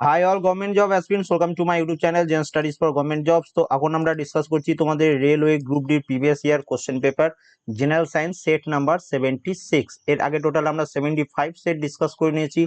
Hi all government job aspirants welcome to my YouTube channel Zen studies for government jobs তো এখন আমরা discuss করছি তোমাদের railway group D previous year question paper general science set number seventy six এর আগে total আমরা seventy five set discuss করে নিয়েছি।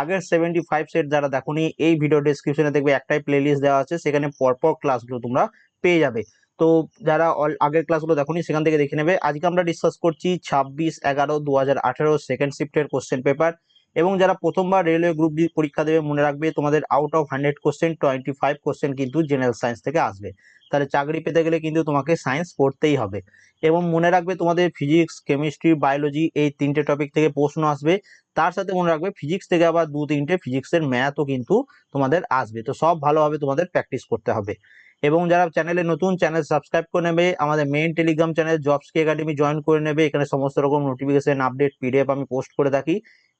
আগের সেভেন্টি ফাইভ সেট যারা দেখোনি, এই ভিডিও ডিসক্রিপশনে দেখবে একটাই প্লেলিস্ট দেওয়া আছে, সেখানে পরপর ক্লাসগুলো তোমরা পেয়ে যাবে। তো যারা আগের ক্লাসগুলো দেখোনি, সেখান থেকে দেখে নেবে। আজকে আমরা ডিসকাস করছি ছাব্বিশ এগারো দু হাজার আঠারো সেকেন্ড শিফটের কোশ্চেন পেপার এবং যারা প্রথমবার রেলওয়ে গ্রুপ ডি পরীক্ষা দেবে, মনে রাখবে তোমাদের out of hundred question twenty five question কিন্তু জেনারেল সায়েন্স থেকে আসবে। তাহলে চাকরি পেতে গেলে কিন্তু তোমাকে সায়েন্স পড়তেই হবে। এবং মনে রাখবে তোমাদের ফিজিক্স কেমিস্ট্রি বায়োলজি এই তিনটে টপিক থেকে প্রশ্ন আসবে। তার সাথে মনে রাখবে ফিজিক্স থেকে আবার দু তিনটে ফিজিক্সের ম্যাথও কিন্তু তোমাদের আসবে। তো সব ভালোভাবে তোমাদের প্র্যাকটিস করতে হবে। এবং যারা চ্যানেলে নতুন চ্যানেল সাবস্ক্রাইব করে নেবে, আমাদের মেইন টেলিগ্রাম চ্যানেল জবস কে একাডেমি জয়েন করে নেবে। এখানে সমস্ত রকম নোটিফিকেশন আপডেট পিডিএফ আমি পোস্ট করে থাকি।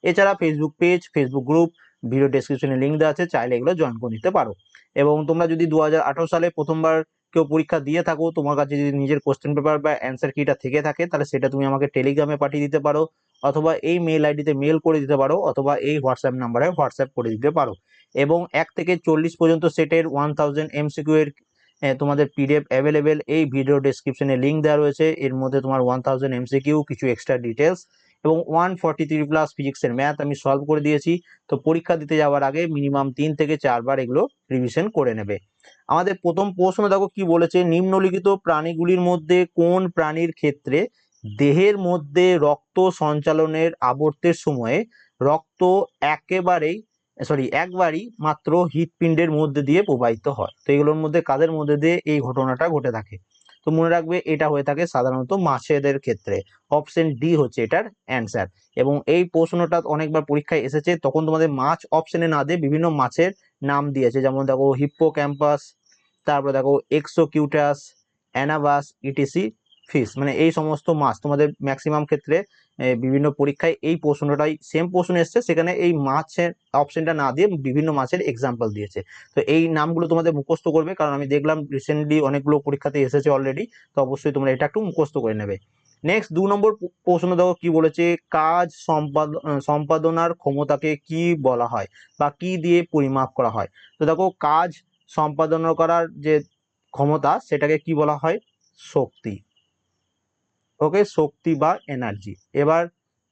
এছাড়া Facebook page Facebook group video ডেসক্রিপশনে লিঙ্ক দেওয়া আছে, চাইলে এগুলো জয়েন করে নিতে পারো। এবং তোমরা যদি দু হাজার আঠারো সালে প্রথমবার কেউ পরীক্ষা দিয়ে থাকো, তোমার কাছে যদি নিজের কোশ্চেন পেপার বা অ্যান্সার কিটা থেকে থাকে, তাহলে সেটা তুমি আমাকে টেলিগ্রামে পাঠিয়ে দিতে পারো, অথবা এই মেল আইডিতে মেল করে দিতে পারো, অথবা এই হোয়াটসঅ্যাপ নাম্বারে হোয়াটসঅ্যাপ করে দিতে পারো। এবং এক থেকে চল্লিশ পর্যন্ত সেটের ওয়ান থাউজেন্ড এমসিকিউ এর তোমাদের পিডিএফ অ্যাভেলেবেল এই ভিডিও ডেসক্রিপশনে লিঙ্ক দেওয়া রয়েছে। এর মধ্যে তোমার ওয়ান থাউজেন্ড এমসিকিউ কিছু এক্সট্রা ডিটেলস এবং ওয়ান ফর্টি থ্রি প্লাস ফিজিক্সের ম্যাথ আমি সলভ করে দিয়েছি। তো পরীক্ষা দিতে যাওয়ার আগে মিনিমাম তিন থেকে চারবার এগুলো রিভিশন করে নেবে। আমাদের প্রথম প্রশ্ন দেখো কি বলেছে? নিম্নলিখিত প্রাণীগুলির মধ্যে কোন প্রাণীর ক্ষেত্রে দেহের মধ্যে রক্ত সঞ্চালনের আবর্তের সময়ে রক্ত একেবারেই সরি একবারই মাত্র হৃৎপিণ্ডের মধ্যে দিয়ে প্রবাহিত হয়। তো এগুলোর মধ্যে কাদের মধ্যে দিয়ে এই ঘটনাটা ঘটে থাকে? তো মনে রাখবে এটা হয়ে থাকে সাধারণত মাছেদের ক্ষেত্রে। অপশন ডি হচ্ছে এটার অ্যান্সার এবং এই প্রশ্নটা অনেকবার পরীক্ষায় এসেছে, তখন তোমাদের মাছ অপশনে না দিয়ে বিভিন্ন মাছের নাম দিয়েছে। যেমন দেখো হিপ্পো ক্যাম্পাস তারপরে দেখো এক্সো কিউটাস অ্যানাবাস ইটিসি ফিস মানে এই সমস্ত মাছ তোমাদের ম্যাক্সিমাম ক্ষেত্রে বিভিন্ন পরীক্ষায় এই প্রশ্নটাই সেম প্রশ্ন এসছে, সেখানে এই মাছের অপশনটা না দিয়ে বিভিন্ন মাছের এক্সাম্পল দিয়েছে। তো এই নামগুলো তোমাদের মুখস্থ করবে, কারণ আমি দেখলাম রিসেন্টলি অনেকগুলো পরীক্ষাতে এসেছে অলরেডি তো অবশ্যই তোমরা এটা একটু মুখস্থ করে নেবে। নেক্সট দু নম্বর প্রশ্ন দেখো, কি বলেছে? কাজ সম্পাদন সম্পাদনার ক্ষমতাকে কি বলা হয়? বা কি দিয়ে পরিমাপ করা হয়? তো দেখো, কাজ সম্পাদন করার যে ক্ষমতা, সেটাকে কি বলা হয়? শক্তি। ওকে শক্তি বা এনার্জি এবার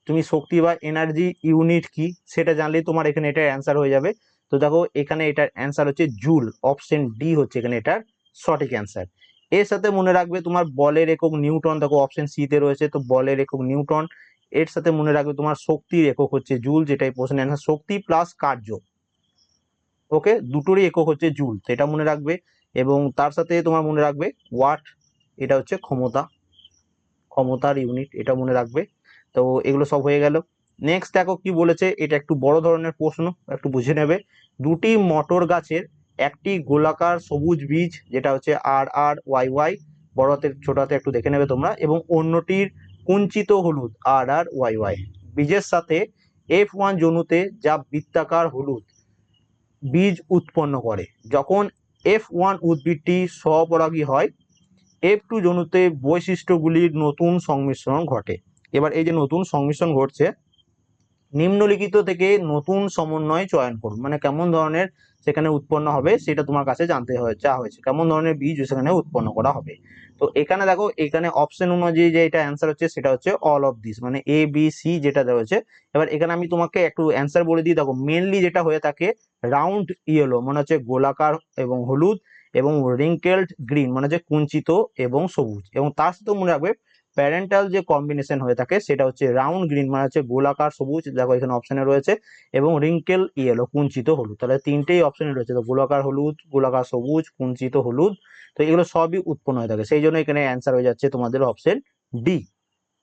তুমি শক্তি বা এনার্জি ইউনিট কি, সেটা জানলেই তোমার এখানে এটার অ্যান্সার হয়ে যাবে। তো দেখো, এখানে এটার অ্যান্সার হচ্ছে জুল অপশন ডি হচ্ছে এখানে এটার সঠিক অ্যান্সার এর সাথে মনে রাখবে তোমার বলের একক নিউটন দেখো অপশন সি তে রয়েছে, তো বলের একক নিউটন এর সাথে মনে রাখবে তোমার শক্তির একক হচ্ছে জুল যেটাই প্রশ্নের অ্যান্সার শক্তি প্লাস কার্য। ওকে, দুটোরই একক হচ্ছে জুল তো এটা মনে রাখবে। এবং তার সাথে তোমার মনে রাখবে ওয়াট এটা হচ্ছে ক্ষমতা। ক্ষমতার ইউনিট এটা মনে রাখবে। তো এগুলো সব হয়ে গেল। নেক্সট দেখো কি বলেছে, এটা একটু বড় ধরনের প্রশ্ন, একটু বুঝে নেবে। দুটি মটর গাছের একটি গোলাকার সবুজ বীজ, যেটা হচ্ছে আর আর ওয়াই ওয়াই বড় হাতে ছোট হাতে একটু দেখে নেবে তোমরা, এবং অন্যটির কুঞ্চিত হলুদ আর আর ওয়াই ওয়াই বীজের সাথে এফ ওয়ান জনুতে যা বৃত্তাকার হলুদ, বীজ উৎপন্ন করে। যখন এফ ওয়ান উদ্ভিদটি স্বপরাগী হয় এফ টু জনুতে বৈশিষ্ট্যগুলির নতুন সংমিশ্রণ ঘটে। এবার এই যে নতুন সংমিশ্রণ ঘটছে, নিম্নলিখিত থেকে নতুন সমন্বয় চয়ন করুন। মানে কেমন ধরনের সেখানে উৎপন্ন হবে সেটা তোমার কাছে জানতে হয়ে চা হয়েছে। কেমন ধরনের বীজ সেখানে উৎপন্ন করা হবে। তো এখানে দেখো, এখানে অপশন অনুযায়ী যে এটা অ্যান্সার হচ্ছে সেটা হচ্ছে অল অফ দিস মানে এ বি সি যেটা হয়েছে। এবার এখানে আমি তোমাকে একটু অ্যান্সার বলে দিই। দেখো মেনলি যেটা হয়ে থাকে রাউন্ড ইয়েলো মানে হচ্ছে গোলাকার এবং হলুদ। এবং রিঙ্কেলড গ্রিন মানে হচ্ছে কুঞ্চিত এবং সবুজ। এবং তার সাথে মনে রাখবে প্যারেন্টাল যে কম্বিনেশন হয়ে থাকে, সেটা হচ্ছে রাউন্ড গ্রিন মানে হচ্ছে গোলাকার সবুজ, দেখো এখানে অপশনে রয়েছে, এবং রিঙ্কেল ইয়েলো কুঞ্চিত হলুদ। তাহলে তিনটেই অপশনে রয়েছে, তো গোলাকার হলুদ, গোলাকার সবুজ, কুঞ্চিত হলুদ, তো এগুলো সবই উৎপন্ন হয়ে থাকে। সেই জন্য এখানে অ্যান্সার হয়ে যাচ্ছে তোমাদের অপশন ডি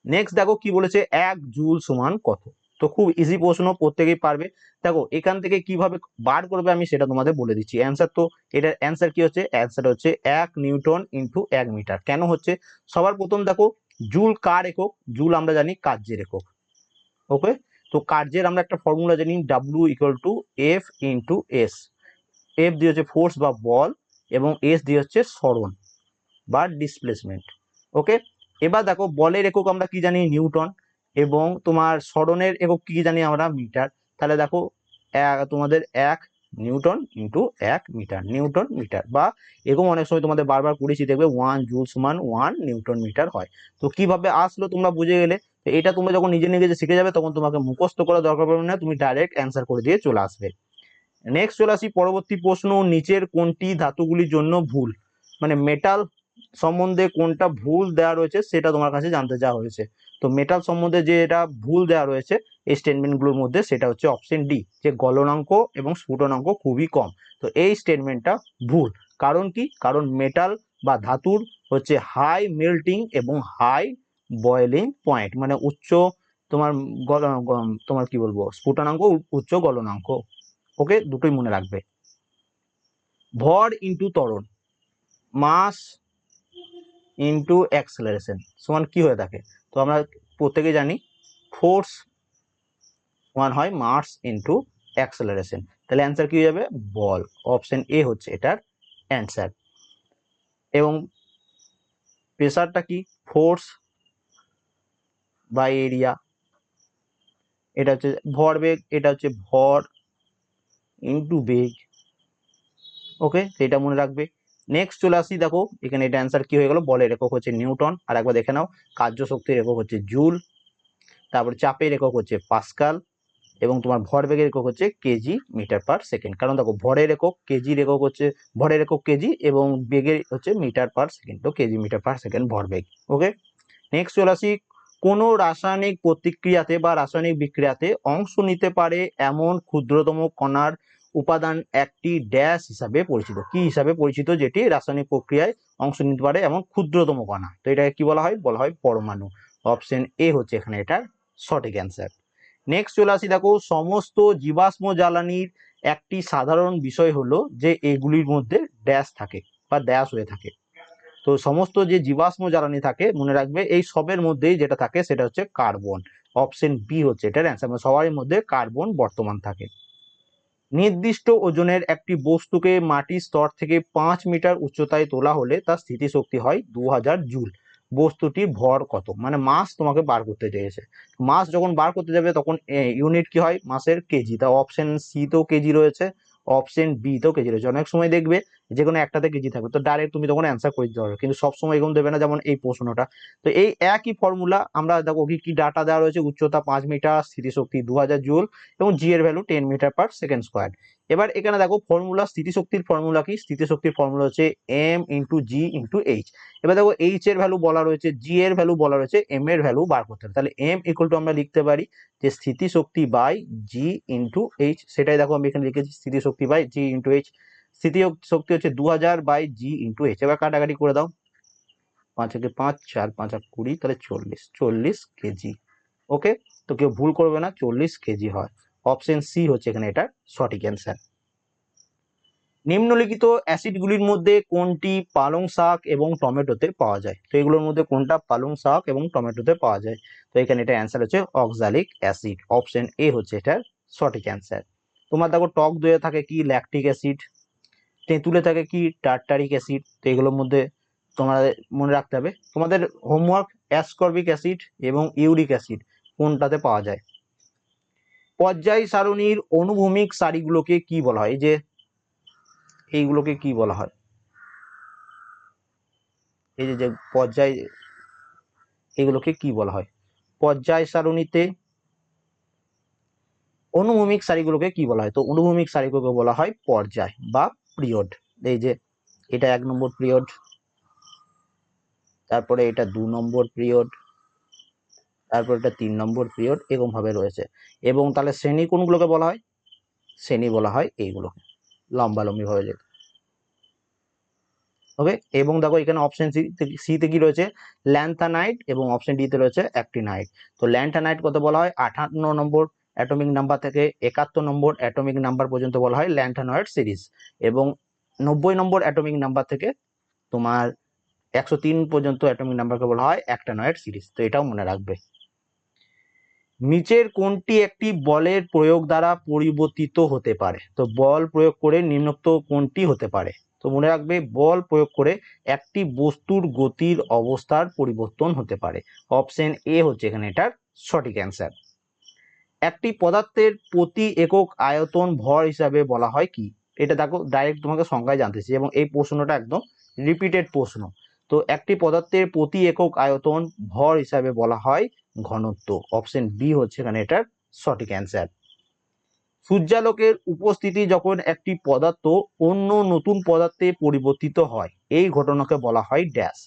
নেক্সট দেখো কি বলেছে, এক জুল সমান কত? তো খুব ইজি প্রশ্ন প্রত্যেকেই পারবে। দেখো, এখান থেকে কীভাবে বার করবে আমি সেটা তোমাদের বলে দিচ্ছি। অ্যান্সার তো এটার অ্যান্সার কি হচ্ছে? অ্যান্সার হচ্ছে এক নিউটন ইন্টু এক মিটার। কেন হচ্ছে? সবার প্রথম দেখো, জুল কার একক? জুল আমরা জানি কার্যের একক। ওকে তো কার্যের আমরা একটা ফর্মুলা জানি W equal to F into S F দিয়ে হচ্ছে ফোর্স বা বল এবং এস দিয়ে হচ্ছে সরণ বা ডিসপ্লেসমেন্ট ওকে এবার দেখো, বলের একক আমরা কি জানি? নিউটন। এবং তোমার সরণের একক কি জানি আমরা মিটার। তাহলে দেখো তোমাদের এক নিউটন ইন্টু এক মিটার, নিউটন মিটার। বা এরকম অনেক সময় তোমাদের বারবার করেছি, দেখবে ওয়ান জুল সমান ওয়ান নিউটন মিটার হয়। তো কীভাবে আসলো তোমরা বুঝে গেলে, তো এটা তোমরা যখন নিজে নিজে শিখে যাবে, তখন তোমাকে মুখস্থ করা দরকার পড়বে না, তুমি ডাইরেক্ট অ্যান্সার করে দিয়ে চলে আসবে। নেক্সট চলে আসি, পরবর্তী প্রশ্ন, নিচের কোনটি ধাতুগুলির জন্য ভুল? মানে মেটাল সম্বন্ধে কোনটা ভুল দেওয়া রয়েছে, সেটা তোমার কাছে জানতে চাওয়া হয়েছে। তো মেটাল সম্বন্ধে যে এটা ভুল দেওয়া রয়েছে, এই স্টেটমেন্টগুলোর মধ্যে সেটা হচ্ছে অপশন ডি যে গলনাঙ্ক এবং স্ফুটনাঙ্ক খুবই কম। তো এই স্টেটমেন্টটা ভুল। কারণ কি? কারণ মেটাল বা ধাতুর হচ্ছে হাই মেল্টিং এবং হাই বয়েলিং পয়েন্ট মানে উচ্চ তোমার গল তোমার কি বলব? স্ফুটনাঙ্ক, উচ্চ গলনাঙ্ক। ওকে দুটোই মনে রাখবে। ভর ইন্টু ত্বরণ মাস ইন্টু অ্যাক্সেলারেশন সমান কি হয়ে থাকে? তো আমরা প্রত্যেকে জানি ফোর্স ওয়ান হয় মাস ইন্টু অ্যাক্সেলারেশন তাহলে অ্যান্সার কি হয়ে যাবে? বল। অপশন এ হচ্ছে এটার অ্যান্সার এবং প্রেসারটা কি? ফোর্স বাই এরিয়া এটা হচ্ছে ভর বেগ, এটা হচ্ছে ভর ইন্টু বেগ। ওকে এটা মনে রাখবে। নেক্সট চলে আসি, দেখো, এখানে এটা অ্যান্সার কি হয়ে গেল? বলের একক হচ্ছে নিউটন, আর একবার দেখে নাও কার্য শক্তির একক হচ্ছে জুল, তারপর চাপের একক হচ্ছে পাস্কাল, এবং তোমার ভরবেগের একক হচ্ছে কেজি মিটার পার সেকেন্ড কারণ দেখো, ভরের একক কেজির একক হচ্ছে, ভরের একক কেজি এবং বেগের হচ্ছে মিটার পার সেকেন্ড তো কেজি মিটার পার সেকেন্ড ভরবেগ ওকে নেক্সট চলে আসি, কোনো রাসায়নিক প্রতিক্রিয়াতে বা রাসায়নিক বিক্রিয়াতে অংশ নিতে পারে এমন ক্ষুদ্রতম কণার উপাদান একটি ড্যাশ হিসাবে পরিচিত। কি হিসাবে পরিচিত? যেটি রাসায়নিক প্রক্রিয়ায় অংশ নিতে পারে এমন ক্ষুদ্রতম কণা। তো এটাকে কি বলা হয়? বলা হয় পরমাণু। অপশন এ হচ্ছে এখানে এটার সঠিক অ্যান্সার নেক্সট চলে আসি, দেখো, সমস্ত জীবাশ্ম জ্বালানির একটি সাধারণ বিষয় হলো যে এগুলির মধ্যে ড্যাশ থাকে বা ড্যাশ হয়ে থাকে। তো সমস্ত যে জীবাশ্ম জ্বালানি থাকে, মনে রাখবে, এই সবের মধ্যেই যেটা থাকে সেটা হচ্ছে কার্বন অপশন বি হচ্ছে এটার অ্যান্সার মানে সবার মধ্যে কার্বন বর্তমান থাকে। নির্দিষ্ট ওজনের একটি বস্তুকে মাটির স্তর থেকে পাঁচ মিটার উচ্চতায় তোলা হলে তার স্থিতিশক্তি হয় দু হাজার জুল। বস্তুটির ভর কত? মানে মাস তোমাকে বার করতে চেয়েছে। মাস যখন বার করতে যাবে তখন ইউনিট কি হয়? মাসের কেজি। তা অপশন তো কেজি রয়েছে অপশন বি তো কেজি রয়েছে। অনেক সময় দেখবে যে কোনো একটাতে কেজি থাকবে। তো ডাইরেক্ট তুমি তখন অ্যান্সার করে দিতে পারবে। কিন্তু সবসময় এরকম দেবে না যেমন এই প্রশ্নটা। তো এই একই ফর্মুলা আমরা দেখো কি কি ডাটা দেওয়া রয়েছে, উচ্চতা পাঁচ মিটার স্থিতিশক্তি দু হাজার জুল এবং জি এর value ten metre per second square এবার এখানে দেখো ফর্মুলা স্থিতিশক্তির ফর্মুলা কি? স্থিতিশক্তির ফর্মুলা হচ্ছে M into G into H এবার দেখো এইচ এর ভ্যালু বলা রয়েছে জি এর ভ্যালু বলা রয়েছে এম এর ভ্যালু বার করতে হবে। তাহলে এম ইকুয়াল টু আমরা লিখতে পারি যে স্থিতিশক্তি বাই জি ইন্টু এইচ সেটাই দেখো আমি এখানে লিখেছি স্থিতিশক্তি বাই জি ইন্টু এইচ স্থিতি শক্তি হচ্ছে দু হাজার বাই জি ইন্টু এইচ এবার কাটাকাটি করে দাও। পাঁচ একে পাঁচ, চার, পাঁচ আর কুড়ি, তাহলে চল্লিশ চল্লিশ কেজি। ওকে? তো কেউ ভুল করবে না, চল্লিশ কেজি হয়। অপশন সি হচ্ছে এখানে এটা সঠিক অ্যান্সার। নিম্নলিখিত অ্যাসিডগুলির মধ্যে কোনটি পালং শাক এবং টমেটোতে পাওয়া যায়? তো এগুলোর মধ্যে কোনটা পালং শাক এবং টমেটোতে পাওয়া যায়? তো এখানে এটা অ্যান্সার হচ্ছে অক্সালিক অ্যাসিড। অপশন এ হচ্ছে এটার সঠিক অ্যান্সার। তোমার দেখো টক দইয়ে থাকে কি? Lactic acid. তেঁতুলে থাকে কি? টার্টারিক অ্যাসিড, তো এগুলোর মধ্যে তোমাদের মনে রাখতে হবে। তোমাদের হোমওয়ার্ক অ্যাসকর্বিক অ্যাসিড এবং ইউরিক অ্যাসিড কোনটাতে পাওয়া যায়? পর্যায় সারণীর অনুভূমিক সারিগুলোকে কি বলা হয়? এই যে এইগুলোকে কি বলা হয়? এই যে যে পর্যায় এগুলোকে কি বলা হয়? পর্যায় সারণীতে অনুভূমিক সারিগুলোকে কি বলা হয়? তো অনুভূমিক সারিগুলোকে বলা হয় পর্যায় বা পিরিয়ড। এই যে, এটা এক নম্বর পিরিয়ড, তারপরে এটা দু নম্বর পিরিয়ড, তারপর এটা তিন নম্বর পিরিয়ড এরকম ভাবে রয়েছে। এবং তাহলে শ্রেণি কোনগুলোকে বলা হয়? শ্রেণি বলা হয় এইগুলোকে, লম্বালম্বি ভাবে যেতে ওকে এবং দেখো এখানে অপশন সিতে কি রয়েছে? ল্যান্থানাইট এবং অপশন ডিতে রয়েছে অ্যাক্টিনাইট তো ল্যান্থানাইট কত বলা হয়? আঠান্ন নম্বর অ্যাটমিক নাম্বার থেকে একাত্তর নম্বর অ্যাটমিক নাম্বার পর্যন্ত বলা হয় ল্যান্থানয়েড সিরিজ এবং নব্বই নম্বর অ্যাটমিক নাম্বার থেকে তোমার একশো তিন পর্যন্ত অ্যাটমিক নাম্বারকে বলা হয় অ্যাক্টানয়েড সিরিজ। তো এটাও মনে রাখবে। নিচের কোনটি একটি বলের প্রয়োগ দ্বারা পরিবর্তিত হতে পারে। তো বল প্রয়োগ করে নিম্নোক্ত কোনটি হতে পারে। তো মনে রাখবে, বল প্রয়োগ করে একটি বস্তুর গতির অবস্থার পরিবর্তন হতে পারে। অপশন এ হচ্ছে এখানে এটার সঠিক অ্যান্সার। একটি পদার্থের প্রতি একক আয়তন ভর হিসাবে বলা হয় কি? এটা দেখো ডাইরেক্ট তোমাকে সংখ্যায় জানতেছি এবং এই প্রশ্নটা একদম রিপিটেড প্রশ্ন। তো একটি পদার্থের প্রতি একক আয়তন ভর হিসাবে বলা হয় ঘনত্ব। অপশন বি হচ্ছে এখানে এটার সঠিক অ্যান্সার সূর্যালোকের উপস্থিতি যখন একটি পদার্থ অন্য নতুন পদার্থে পরিবর্তিত হয়, এই ঘটনাকে বলা হয় ড্যাশ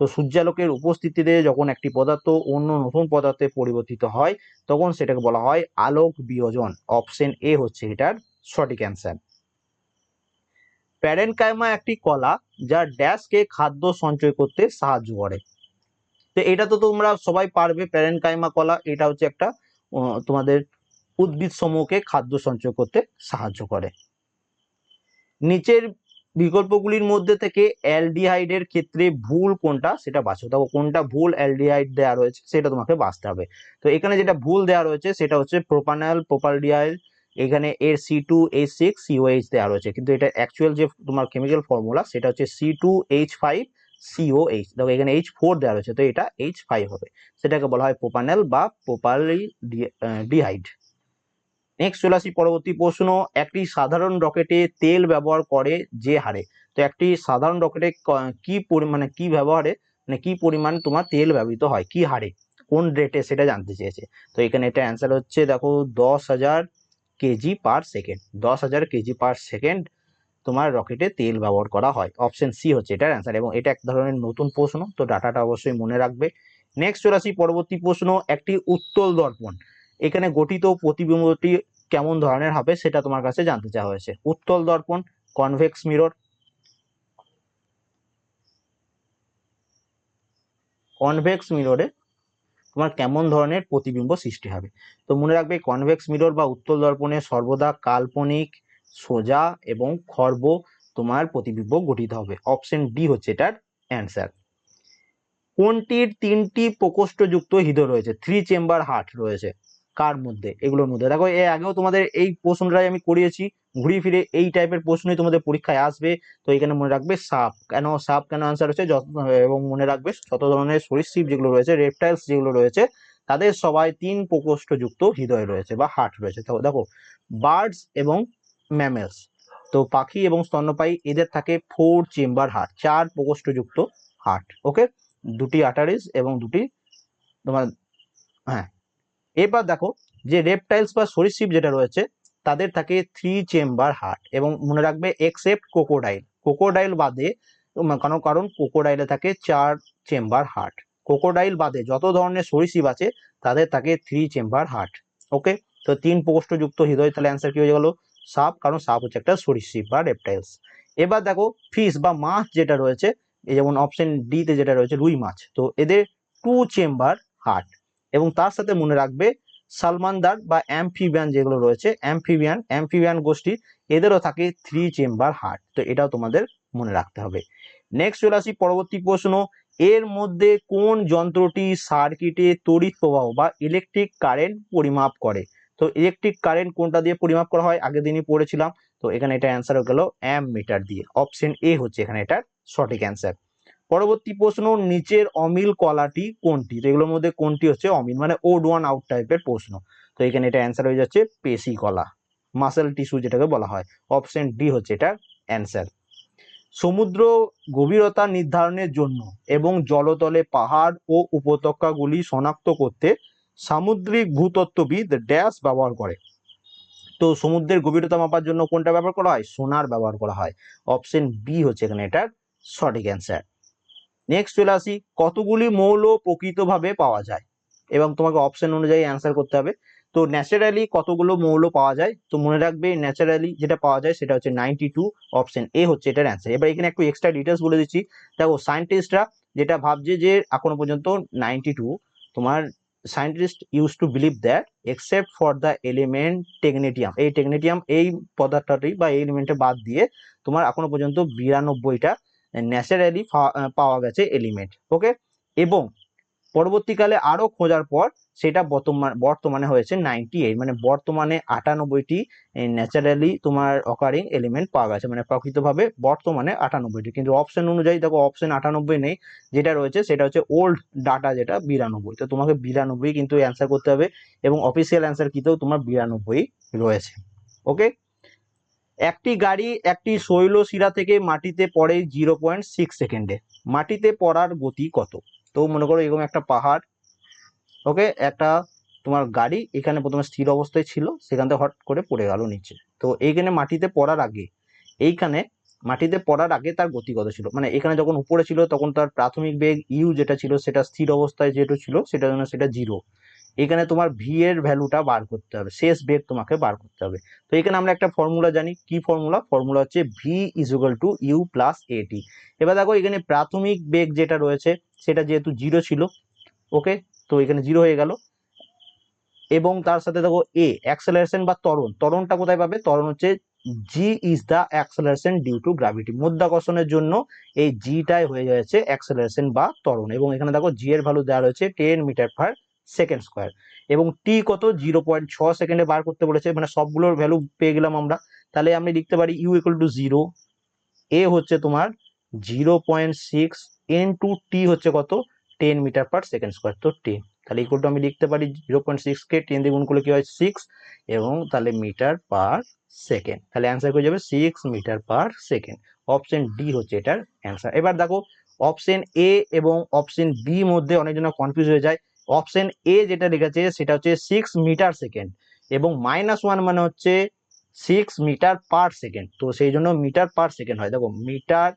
তো সূর্যালোকের উপস্থিতিতে যখন একটি পদার্থ অন্য নতুন পদার্থে পরিবর্তিত হয়, তখন সেটাকে বলা হয় আলোক বিয়োজন। অপশন এ হচ্ছে এটার সঠিক অ্যান্সার প্যারেনকাইমা একটি কলা যা ড্যাশকে খাদ্য সঞ্চয় করতে সাহায্য করে। তো এটা তো তোমরা সবাই পারবে প্যারেনকাইমা কলা, এটা হচ্ছে একটা তোমাদের উদ্ভিদ সমূহকে খাদ্য সঞ্চয় করতে সাহায্য করে। নিচের বিকল্পগুলির মধ্যে থেকে অ্যালডিহাইডের ক্ষেত্রে ভুল কোনটা? সেটা বাছো দেখো, কোনটা ভুল অ্যালডিহাইড দেওয়া রয়েছে, সেটা তোমাকে বাঁচতে হবে। তো এখানে যেটা ভুল দেওয়া রয়েছে, সেটা হচ্ছে প্রোপানাল প্রোপালডিহাইড, এখানে এর C two H six COH দেওয়া রয়েছে। কিন্তু এটা অ্যাকচুয়াল যে তোমার কেমিক্যাল ফর্মুলা সেটা হচ্ছে C two H five COH দেখো, এখানে এইচ ফোর দেওয়া রয়েছে, তো এটা এইচ ফাইভ হবে। সেটাকে বলা হয় প্রোপানেল বা প্রোপালি ডিহাইড নেক্সট চলে আসি পরবর্তী প্রশ্ন। একটি সাধারণ রকেটে তেল ব্যবহার করে যে হারে? তো একটি সাধারণ রকেটে ক- পরিমাণে কি ব্যবহারে মানে কি পরিমাণ তোমার তেল ব্যবহৃত হয়? কি হারে? কোন রেটে সেটা জানতে চেয়েছে? তো এখানে এটা অ্যান্সার হচ্ছে, দেখো, দশ হাজার কেজি পার সেকেন্ড দশ হাজার কেজি পার সেকেন্ড তোমার রকেটে তেল ব্যবহার করা হয়। অপশন সি হচ্ছে এটার অ্যান্সার এবং এটা এক ধরনের নতুন প্রশ্ন, তো ডাটাটা অবশ্যই মনে রাখবে। নেক্সট চলে আসি পরবর্তী প্রশ্ন। একটি উত্তল দর্পণ। এখানে গঠিত প্রতিবিম্বটি কেমন ধরনের হবে সেটা তোমার কাছে জানতে চাওয়া হয়েছে। উত্তল দর্পণ কনভেক্স মিরর কনভেক্স মিররে তোমার কেমন ধরনের প্রতিবিম্ব সৃষ্টি হবে। তো মনে রাখবে কনভেক্স মিরর বা উত্তল দর্পণে সর্বদা কাল্পনিক, সোজা এবং খর্ব তোমার প্রতিবিম্ব গঠিত হবে। অপশন ডি হচ্ছে এটার অ্যান্সার কোনটির তিনটি প্রকোষ্ঠযুক্ত হৃদয় রয়েছে? থ্রি চেম্বার হার্ট রয়েছে। কার মধ্যে? এগুলোর মধ্যে। দেখো, এর আগেও তোমাদের এই প্রশ্নটাই আমি করিয়েছি। ঘুরিয়ে ফিরে এই টাইপের প্রশ্নই তোমাদের পরীক্ষায় আসবে। তো এখানে মনে রাখবে সাপ। কেন সাপ? কেন আনসার হচ্ছে? এবং মনে রাখবে যত ধরনের সরীসৃপ যেগুলো রয়েছে রেপটাইলস যেগুলো রয়েছে, তাদের সবাই তিন প্রকোষ্ঠযুক্ত হৃদয় রয়েছে বা হার্ট রয়েছে। দেখো বার্ডস এবং ম্যামেলস তো পাখি এবং স্তন্যপায়ী, এদের থাকে ফোর চেম্বার হার্ট চার প্রকোষ্ঠযুক্ত হার্ট ওকে দুটি আটারিস এবং দুটি তোমার হ্যাঁ এবার দেখো যে রেপটাইলস বা সরীসৃপ যেটা রয়েছে, তাদের থাকে থ্রি চেম্বার হার্ট এবং মনে রাখবে এক্সেপ্ট কোকোডাইল কোকোডাইল বাদে কারণ কারণ কোকোডাইলে থাকে চার চেম্বার হার্ট কোকোডাইল বাদে যত ধরনের সরীসৃপ আছে, তাদের থাকে থ্রি চেম্বার হার্ট ওকে তো তিন প্রকোষ্ঠযুক্ত হৃদয়, তাহলে অ্যান্সার কি হয়ে গেল? সাপ, কারণ সাপ হচ্ছে একটা সরীসৃপ বা রেপটাইলস এবার দেখো ফিশ বা মাছ যেটা রয়েছে যেমন অপশন ডি তে যেটা রয়েছে রুই মাছ। তো এদের টু চেম্বার হার্ট এবং তার সাথে মনে রাখবে সালমান সালমানদার বা অ্যাম্ফিবিয়ান যেগুলো রয়েছে, অ্যাম্ফিবিয়ান অ্যাম্ফিবিয়ান গোষ্ঠী, এদেরও থাকে থ্রি চেম্বার হার্ট তো এটাও তোমাদের মনে রাখতে হবে। নেক্সট চলে আসি পরবর্তী প্রশ্ন, এর মধ্যে কোন যন্ত্রটি সার্কিটে তড়িৎ প্রবাহ বা ইলেকট্রিক কারেন্ট পরিমাপ করে? তো ইলেকট্রিক কারেন্ট কোনটা দিয়ে পরিমাপ করা হয়? আগের দিনই পড়েছিলাম, তো এখানে এটা অ্যান্সার হয়ে গেল অ্যাম মিটার দিয়ে। অপশন এ হচ্ছে এখানে এটার সঠিক অ্যান্সার পরবর্তী প্রশ্ন, নিচের অমিল কলাটি কোনটি? তো এগুলোর মধ্যে কোনটি হচ্ছে অমিল? মানে ওড ওয়ান আউট টাইপের প্রশ্ন। তো এখানে এটা অ্যান্সার হয়ে যাচ্ছে পেশি কলা। মাসেল টিস্যু যেটাকে বলা হয়। অপশন ডি হচ্ছে এটা অ্যান্সার সমুদ্র গভীরতা নির্ধারণের জন্য এবং জলতলে পাহাড় ও উপত্যকাগুলি শনাক্ত করতে সামুদ্রিক ভূতত্ত্ববিদ ড্যাশ ব্যবহার করে। তো সমুদ্রের গভীরতা মাপার জন্য কোনটা ব্যবহার করা হয়? সোনার ব্যবহার করা হয়। অপশন বি হচ্ছে এখানে এটার সঠিক অ্যান্সার নেক্সট চলে আসি, কতগুলি মৌল প্রকৃতভাবে পাওয়া যায়? এবং তোমাকে অপশন অনুযায়ী অ্যান্সার করতে হবে। তো ন্যাচারালি কতগুলো মৌল পাওয়া যায়? তো মনে রাখবে ন্যাচারালি যেটা পাওয়া যায় সেটা হচ্ছে নাইনটি টু অপশন এ হচ্ছে এটার অ্যান্সার এবার এখানে একটু এক্সট্রা ডিটেলস বলে দিচ্ছি। দেখো সায়েন্টিস্টরা যেটা ভাবছে যে এখনও পর্যন্ত নাইনটি টু তোমার scientist use to believe that except for the element technetium এই টেকনেটিয়াম এই পদার্থটি বা এই এলিমেন্টে বাদ দিয়ে তোমার এখনও পর্যন্ত বিরানব্বইটা ন্যাচারালি পাওয়া গেছে এলিমেন্ট ওকে এবং পরবর্তীকালে আরও খোঁজার পর সেটা বর্তমান বর্তমানে হয়েছে নাইনটি এইট মানে বর্তমানে আটানব্বইটি ন্যাচারালি তোমার অকারিং এলিমেন্ট পাওয়া গেছে মানে প্রকৃতভাবে বর্তমানে আটানব্বইটি। কিন্তু অপশন অনুযায়ী দেখো অপশন আটানব্বই নেই, যেটা রয়েছে সেটা হচ্ছে ওল্ড ডাটা যেটা বিরানব্বই। তো তোমাকে বিরানব্বই কিন্তু অ্যান্সার করতে হবে এবং অফিসিয়াল অ্যান্সার কিতেও তোমার বিরানব্বই রয়েছে ওকে একটি গাড়ি একটি শৈলশিরা থেকে মাটিতে পড়ে জিরো পয়েন্ট সিক্স সেকেন্ডে। মাটিতে পড়ার গতি কত? তো মনে করো এরকম একটা পাহাড়, ওকে? একটা তোমার গাড়ি এখানে প্রথমে স্থির অবস্থায় ছিল, সেখান থেকে হট করে পড়ে গেল নিচে। তো এইখানে মাটিতে পড়ার আগে, এইখানে মাটিতে পড়ার আগে তার গতি কত ছিল? মানে এখানে যখন উপরে ছিল, তখন তার প্রাথমিক বেগ ইউ যেটা ছিল, সেটা স্থির অবস্থায় যেটা ছিল, সেটা জন্য সেটা জিরো। এখানে তোমার ভি এর ভ্যালুটা বার করতে হবে। শেষ বেগ তোমাকে বার করতে হবে। তো এখানে আমরা একটা ফর্মুলা জানি। কি ফর্মুলা ফর্মুলা হচ্ছে V equal to U plus at এবার দেখো, এখানে প্রাথমিক বেগ যেটা রয়েছে, সেটা যেহেতু জিরো ছিল ওকে তো এখানে জিরো হয়ে গেল। এবং তার সাথে দেখো এ অ্যাক্সেলারেশন বা ত্বরণ। ত্বরণটা কোথায় পাবে? ত্বরণ হচ্ছে G is the acceleration due to gravity মধ্যাকর্ষণের জন্য এই জিটাই হয়ে যাচ্ছে অ্যাক্সেলারেশন বা ত্বরণ। এবং এখানে দেখো জি এর ভ্যালু দেওয়া রয়েছে ten metre per second square এবং টি কত? জিরো পয়েন্ট ছ সেকেন্ডে বার করতে বলেছে। মানে সবগুলোর ভ্যালু পেয়ে গেলাম আমরা। তাহলে আমি লিখতে পারি U equal to zero A হচ্ছে তোমার zero point six and to T হচ্ছে কত? Ten metre per second square তো টেন তাহলে ইকুয়াল টু আমি লিখতে পারি জিরো পয়েন্ট সিক্স কে টেন দিয়ে গুণ করলে কি হয়? সিক্স এবং তাহলে মিটার পার সেকেন্ড তাহলে অ্যান্সার হয়ে যাবে six metre per second option D হচ্ছে এটার অ্যান্সার এবার দেখো অপশন এ এবং অপশন বি মধ্যে অনেকজন কনফিউজ হয়ে যায়। অপশন এ যেটা লিখেছে সেটা হচ্ছে সিক্স মিটার সেকেন্ড এবং মাইনাস ওয়ান মানে হচ্ছে সিক্স মিটার পার সেকেন্ড তো সেই জন্য মিটার পার সেকেন্ড হয়। দেখো মিটার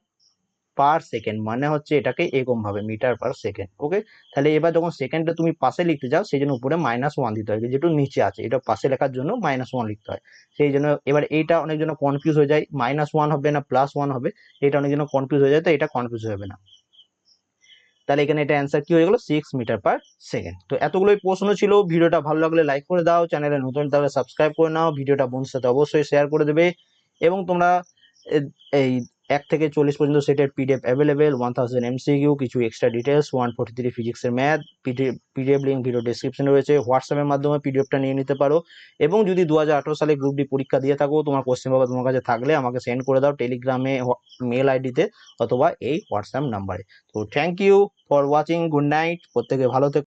পার সেকেন্ড মানে হচ্ছে এটাকে এরকম ভাবে মিটার পার সেকেন্ড ওকে তাহলে এবার যখন সেকেন্ডটা তুমি পাশে লিখতে যাও, সেই জন্য উপরে মাইনাস ওয়ান দিতে হয় যেটু নিচে আছে, এটা পাশে লেখার জন্য মাইনাস ওয়ান লিখতে হয়। সেই জন্য এবার এইটা অনেকজন কনফিউজ হয়ে যায়। মাইনাস ওয়ান হবে না প্লাস ওয়ান হবে, এটা অনেকজন কনফিউজ হয়ে যায়, তো এটা কনফিউজ হবে না। তাহলে এখানে এটা অ্যান্সার কি হয়ে গেলো? সিক্স মিটার পার সেকেন্ড তো এতগুলোই প্রশ্ন ছিল, ভিডিওটা ভালো লাগলে লাইক করে দাও চ্যানেলে নতুন তাহলে সাবস্ক্রাইব করে নাও, ভিডিওটা বন্ধুর সাথে অবশ্যই শেয়ার করে দেবে। এবং তোমরা এই এক থেকে চল্লিশ পর্যন্ত সেটের PDF available one thousand MCQ কিছু extra details one forty three ফিজিক্সের ম্যাথ পিডিএফ লিঙ্ক ভিডিও ডিসক্রিপশনে রয়েছে হোয়াটসঅ্যাপের মাধ্যমে পিডিএফটা নিয়ে নিতে পারো। এবং যদি দু হাজার আঠেরো সালে গ্রুপ ডি পরীক্ষা দিয়ে থাকো, তোমার কোশ্চেন তোমার কাছে থাকলে আমাকে সেন্ড করে দাও টেলিগ্রামে মেল আইডিতে অথবা এই হোয়াটসঅ্যাপ নাম্বারে তো thank you for watching good night প্রত্যেকে ভালো থেকো।